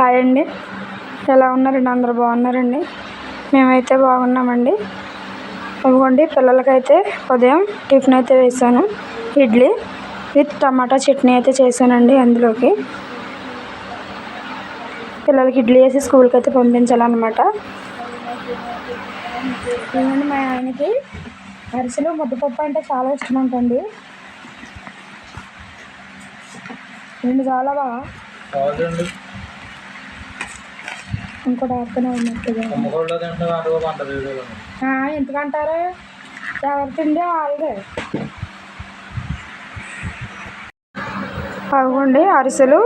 Hi అండి ఎలా ఉన్నారండి అందరు బాగున్నారండి. మేమైతే బాగున్నామండి. ఇవ్వండి పిల్లలకైతే ఉదయం టిఫిన్ అయితే వేసాను ఇడ్లీ విత్ టమాటా చట్నీ అయితే చేశానండి అందులోకి. పిల్లలకి ఇడ్లీ వేసి స్కూల్కి అయితే పంపించాలన్నమాట. ఇవ్వండి మా ఆయనకి అరిసెలు ముద్దపప్పు అంటే చాలా ఇష్టం ఉంటుంది రెండు చాలా బాగా. ఇంకోటి ఆడుతూనే ఉన్నట్టుగా ఎందుకంటారు? ఎవరు తిండి వాళ్ళదే. అవ్వండి అరిసెలు.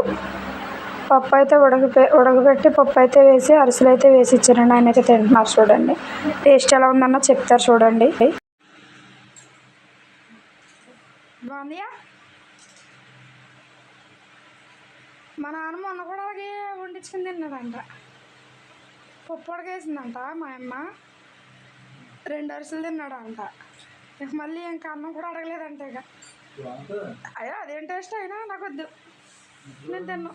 పప్పు అయితే ఉడకపె ఉడకబెట్టి పప్పు అయితే వేసి అరిసెలు అయితే వేసి ఇచ్చారండి. ఆయన అయితే తింటున్నారు చూడండి. టేస్ట్ ఎలా ఉందన్న చెప్తారు చూడండి. బాగుందియా మా నాన్న మొన్న కూడా అలాగే వండించుకుని తిన్నాడంట. పప్పు ఉడకేసిందంట మా అమ్మ. రెండు అరిసెలు తిన్నాడంట. ఇక మళ్ళీ ఇంకా అన్నం కూడా అడగలేదంట ఇక. అయ్యో అదేం టేస్ట్ అయినా నాకు వద్దు. నేను తిన్నాను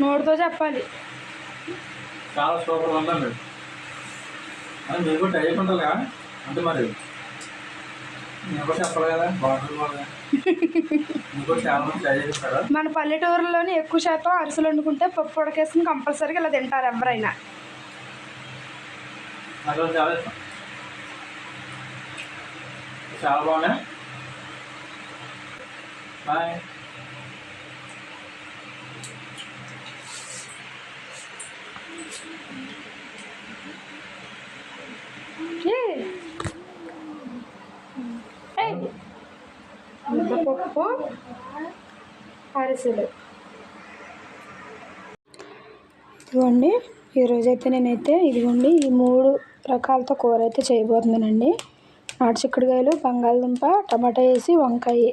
నోటితో చెప్పాలి. చాలా సూపర్ ఉందండి. మీరు కూడా ట్రై చేయకుంటారా అంటే మరి నేను చెప్పాలి కదా బాగుంటుంది మన పల్లెటూరులోని ఎక్కువ శాతం అరిసెలు వండుకుంటే పప్పు ఉడకేసుకుని కంపల్సరీగా ఇలా తింటారు ఎవరైనా. చాలా బాగున్నాయి. బాయ్. అరిసెలు ఇదిగోండి ఈరోజైతే నేనైతే ఇదిగోండి ఈ మూడు రకాలతో కూర అయితే చేయబోతున్నానండి. నాటు చిక్కుడుకాయలు బంగాళదుంప టమాటా వేసి వంకాయ.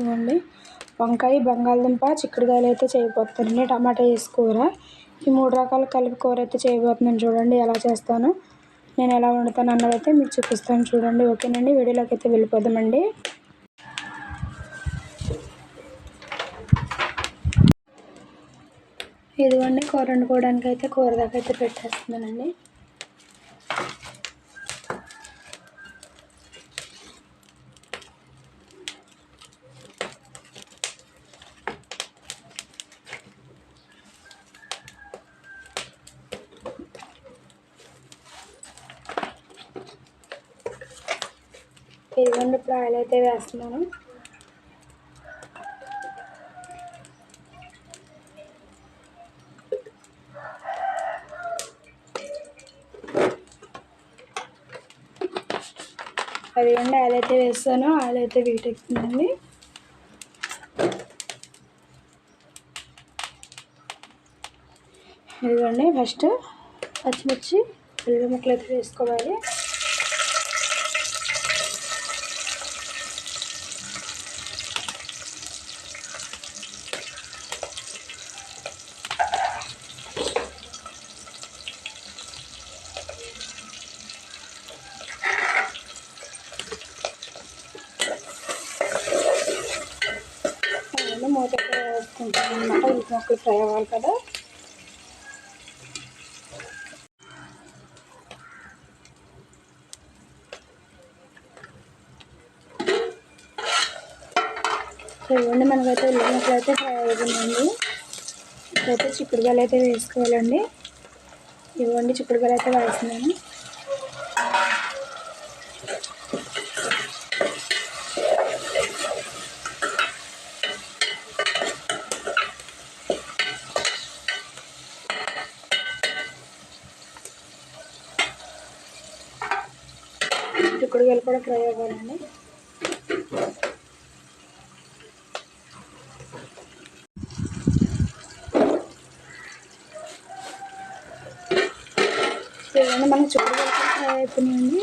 ఇవ్వండి వంకాయ బంగాళదుంప చిక్కుడుకాయలు అయితే చేయబోతున్నానండి టమాటా వేసి కూర. ఈ మూడు రకాల కలిపి కూర అయితే చేయబోతున్నాను చూడండి ఎలా చేస్తాను. నేను ఎలా వండుతాను అన్నదైతే మీకు చూపిస్తాను చూడండి ఓకేనండి. వీడియోలోకి అయితే వెళ్ళిపోదామండి. ఇదిగోండి కూర వండుకోవడానికి అయితే కూర దాకా అయితే పెట్టేస్తున్నానండి. ఇదిగోండి ఇప్పుడు ఆయిల్ అయితే వేస్తున్నాను. ఆయిల్ అయితే వేస్తాను ఆయిల్ అయితే వీటెక్కుతుందండి ఇదిగోండి ఫస్ట్ పచ్చిమిర్చి ఉల్లి ముక్కలు అయితే వేసుకోవాలి. అనమాట ఉల్లి ముక్కలు ఫ్రై అవ్వాలి కదా ఇవ్వండి మనకైతే ఉల్లిగడ్డలు అయితే ఫ్రై అవుతుందండి ఇప్పుడైతే చిక్కుడుకాయలు అయితే వేసుకోవాలండి. ఇవ్వండి చిక్కుడుకాయలు అయితే వేస్తున్నాను. చిక్కుడుకాయలు కూడా ఫ్రై అవ్వాలండి మనం మనకి చిక్కుడుకాయలు ఫ్రై అయిపోయినాయండి.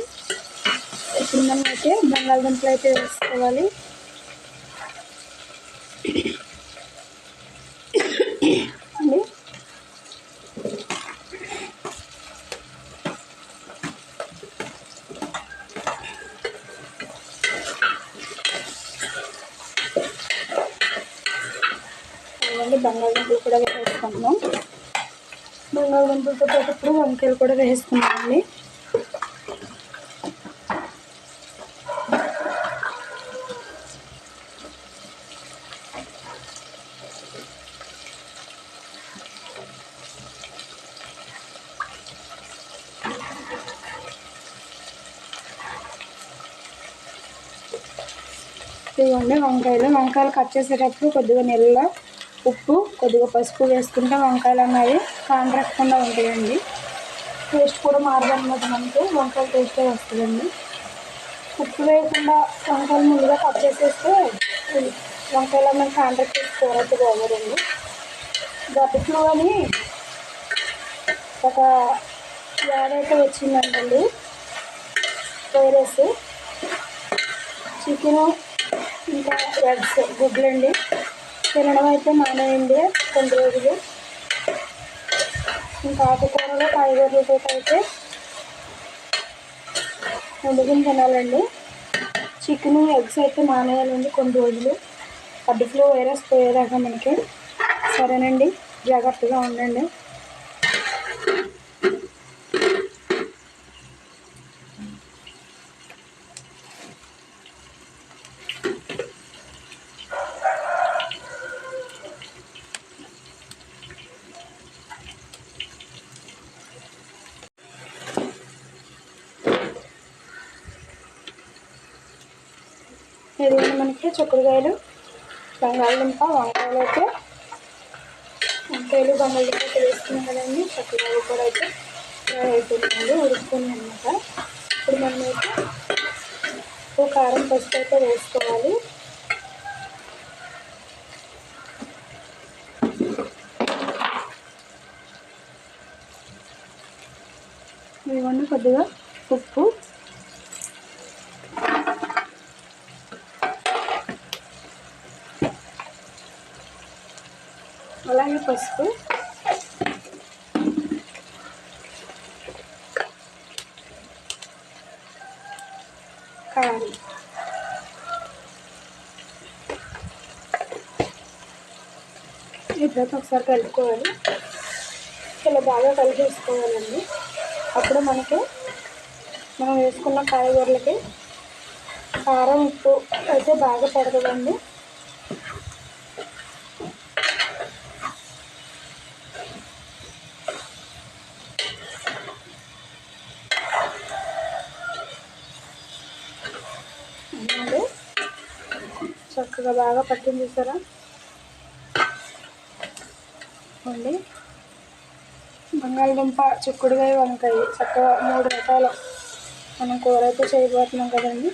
ఇప్పుడు మనం అయితే బంగాళదుంపలు అయితే వేసుకోవాలి అండి ఇవన్నీ బంగాళదుంపలు కూడా వేసుకుంటున్నాం బంగాళదుంపలతో పాటు ఇప్పుడు వంకాయలు కూడా వేసుకున్నామండి ఇదిగోండి వంకాయలు. వంకాయలు కట్ చేసేటప్పుడు కొద్దిగా నీళ్ళలో ఉప్పు కొద్దిగా పసుపు వేసుకుంటే వంకాయలు అనేవి కాంట్రాక్ట్కుండా ఉంటాయండి. టేస్ట్ కూడా మారదనమాట మనకి. వంకాయలు టేస్టే వస్తుందండి. ఉప్పు వేయకుండా వంకాయలు ముందుగా కట్ చేసేస్తే వంకాయలు అన్నది కాంట్రాక్ట్ చేసి బాగోదండి. గట్టిలో అని ఒక యాడైతే వచ్చిందండి. వైరస్ చికెను ఇంకా ఎగ్స్ గుడ్లండి తినడం అయితే మానేయండి కొన్ని రోజులు. ఇంకా ఆకుకూరలు కాయగూరలతో అయితే వండుకుని తినాలండి చికెన్ ఎగ్స్ అయితే మానేయాలండి కొన్ని రోజులు. బర్డ్ ఫ్లూ వైరస్ పోయేదాకా మనకి. సరేనండి జాగ్రత్తగా ఉండండి. ఇదిగోండి మనకి చిక్కుడుకాయలు బంగాళదుంప వంకాయలు అయితే వంకాయలు బంగాళదుంప అయితే వేసుకున్నాం కదండి. చిక్కుడుకాయలు కూడా అయితే ఫ్రై అయిపోయిందండి ఉడుకుని అనమాట ఇప్పుడు మనం అయితే ఉప్పు కారం పసుపు అయితే వేసుకోవాలి. ఇవన్నీ కొద్దిగా ఉప్పు. అలాగే పసుపు. కారం. ఇద్దరితో ఒకసారి కలుపుకోవాలి. ఇలా బాగా కలిపేసుకోవాలండి. అప్పుడు మనకి మనం వేసుకున్న కాయగూరలకి కారం ఉప్పు అయితే బాగా పడుతుందండి అలాగే చక్కగా బాగా పట్టింది చూసారా? అండి బంగాళదుంప చిక్కుడుగాయ వంకాయ చక్కగా మూడు రకాలు మనం కూర అయితే చేయబోతున్నాం కదండి.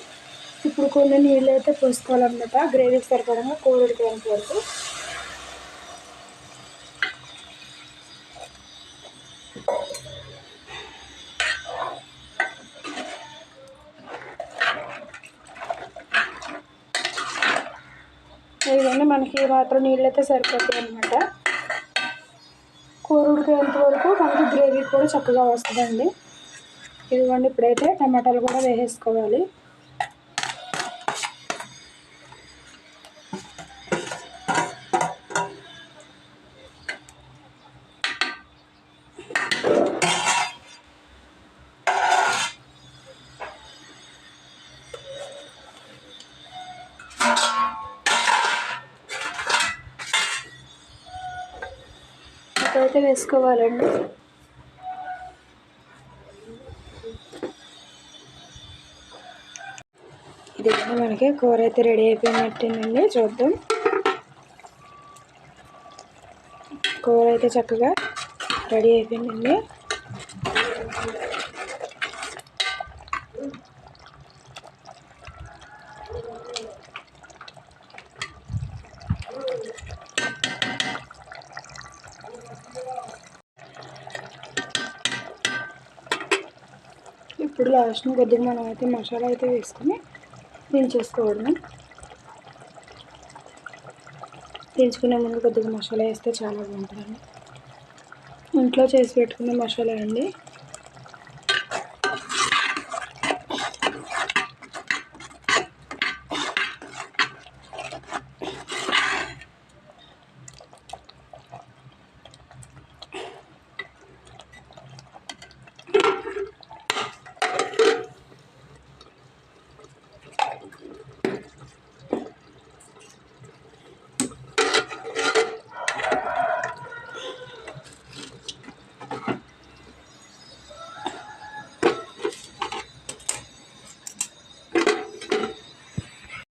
ఇప్పుడు కొన్ని నీళ్ళు అయితే పోసుకోవాలన్నమాట. గ్రేవీకి సరిపడంగా కూర ఉడికేంత వరకు ఇవన్నీ మనకి మాత్రం నీళ్ళైతే సరిపోతాయి అనమాట కూర ఉడికేంత వరకు మనకి గ్రేవీ కూడా చక్కగా వస్తుందండి. ఇదిగోండి ఇప్పుడైతే టమాటాలు కూడా వేసేసుకోవాలి. అయితే వేసుకోవాలండి. ఇది మనకి కూర అయితే రెడీ అయిపోయినట్టేనండి చూద్దాం. కూర అయితే చక్కగా రెడీ అయిపోయిందండి. ఇప్పుడు లాస్ట్ కొద్దిగా మనం అయితే మసాలా అయితే వేసుకొని దించేసుకోవడమే. దించుకునే ముందు కొద్దిగా మసాలా వేస్తే చాలా బాగుంటుందండి. ఇంట్లో చేసి పెట్టుకునే మసాలా అండి.